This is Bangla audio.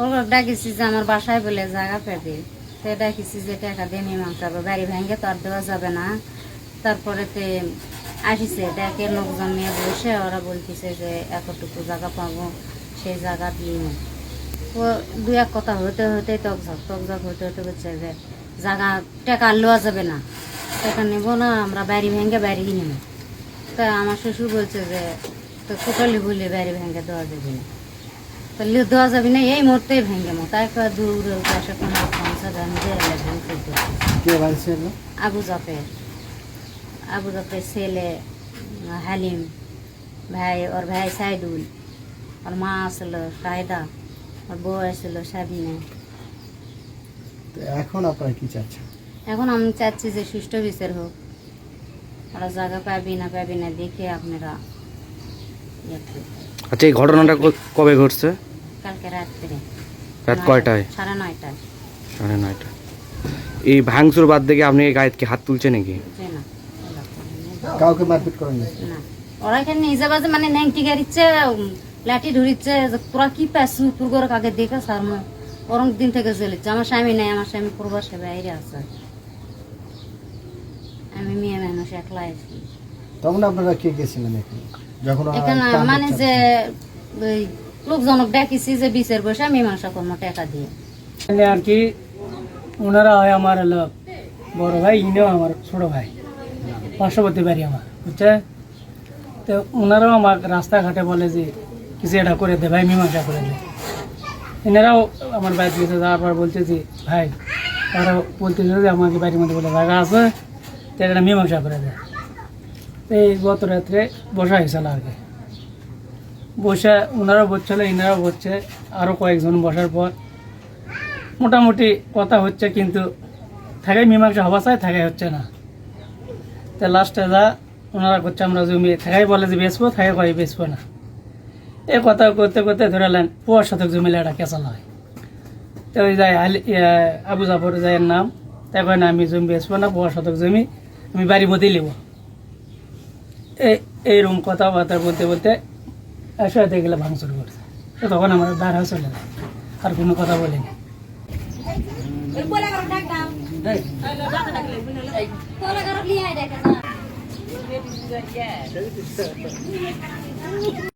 ও ডাকিছি যে আমার বাসায় বলে জায়গা পেবে তো ডাকিছি যে টাকা দিয়ে মীমাংস হবে। বাড়ি ভেঙে তো আর দেওয়া যাবে না। তারপরে তে আসিছে ডাকে লোকজন নিয়ে বসে ওরা বলতেছে যে এতটুকু জায়গা পাবো, সেই জায়গা দিয়ে ও দু এক কথা হতে হতে তকঝক তকঝক হতে হতে বলছে যে জায়গা, টাকা লওয়া যাবে না। টাকা নেব না, আমরা বাড়ি ভেঙে বাড়ি নেব তা আমার শ্বশুর বলছে যে তো টোটালি বলে বাড়ি ভেঙে দেওয়া যাবে না। তাহলে দেওয়া যাবে না এই মুহূর্তে ভেঙে দূরে কোনো ভেঙে আবু জাফের। আবু জাফের ছেলে হালিম। ভাই ওর ভাই সাইদুল। ওর মা আসলো সায়দা। ওর বউ আসলো সাবিনা। তো এখন আপনারা কি চাচ্ছেন? এখন আমি চাচ্ছি যে সুষ্ঠু বিচার হোক। ওরা জায়গা পাবি না পাবি না দেখে আপনারা ইয়ে। আচ্ছা এই ঘটনাটা কবে ঘটছে? কালকে রাত্রে। রাত কয়টায়? সাড়ে নয়টায়। সাড়ে নয়টা এই ভাঙচুর বাদ দেখে আপনি এই গায়েতকে হাত তুলছে নাকি। কাউকে মারপিট করেন না? ওরা এখানে নিজে বাজে মানে নেংটি গাড়িচ্ছে লাঠি ধরিচ্ছে তোরা কি পাসু ঘরে কাকে দেখে সার ওরম দিন থেকে চলেছে আমার স্বামী নাই আমার স্বামী প্রবাসে বাইরে আছে। আমি মেয়ে মানুষ একলা আছি। তখন আপনারা কে গেছিলেন এখানে? যখন এখানে মানে যে লোকজনক ডাকিছি যে বিচার বসে মীমাংসা করব টাকা দিয়ে। এখানে আর কি ওনারা হয় আমার হলো বড় ভাই ইনেও আমার ছোট ভাই পার্শ্ববর্তী বাড়ি আমার বুঝছে? তো ওনারাও আমার রাস্তাঘাটে বলে যে কিছু এটা করে দে ভাই মীমাংসা করে দে। এনারাও আমার বাড়িতে গেছে যাওয়ার পর বলছে যে ভাই তারা বলতেছে যে আমাকে বাড়ির মধ্যে বলে জায়গা আছে তো এটা মীমাংসা করে দেয় এই গত রাত্রে বসা হয়েছিল আর কি। বসে ওনারাও বসছিল এনারাও বসছে আরও কয়েকজন বসার পর মোটামুটি কথা হচ্ছে কিন্তু থাকাই মীমাংসা হওয়া চাই থাকাই হচ্ছে না। তো লাস্টে যা ওনারা করছে, আমরা জমি থাকাই বলে যে বেচবো থাকাই কয় বেচবো না। এই কথা করতে করতে ধরালেন পুয়ার শতক জমি একটা কেঁচাল হয় তো ওই যায় আলি আবু জাফর যাইয়ের নাম তাই কয় না, আমি জমি বেচবো না পুয়ার শতক জমি আমি বাড়ি মধ্যেই নেব। এইরকম কথাবার্তা বলতে বলতে একসাথে গেলে ভাঙচুর করছে। তো তখন আমার দাঁড়া চলে যায় আর কোনো কথা বলিনি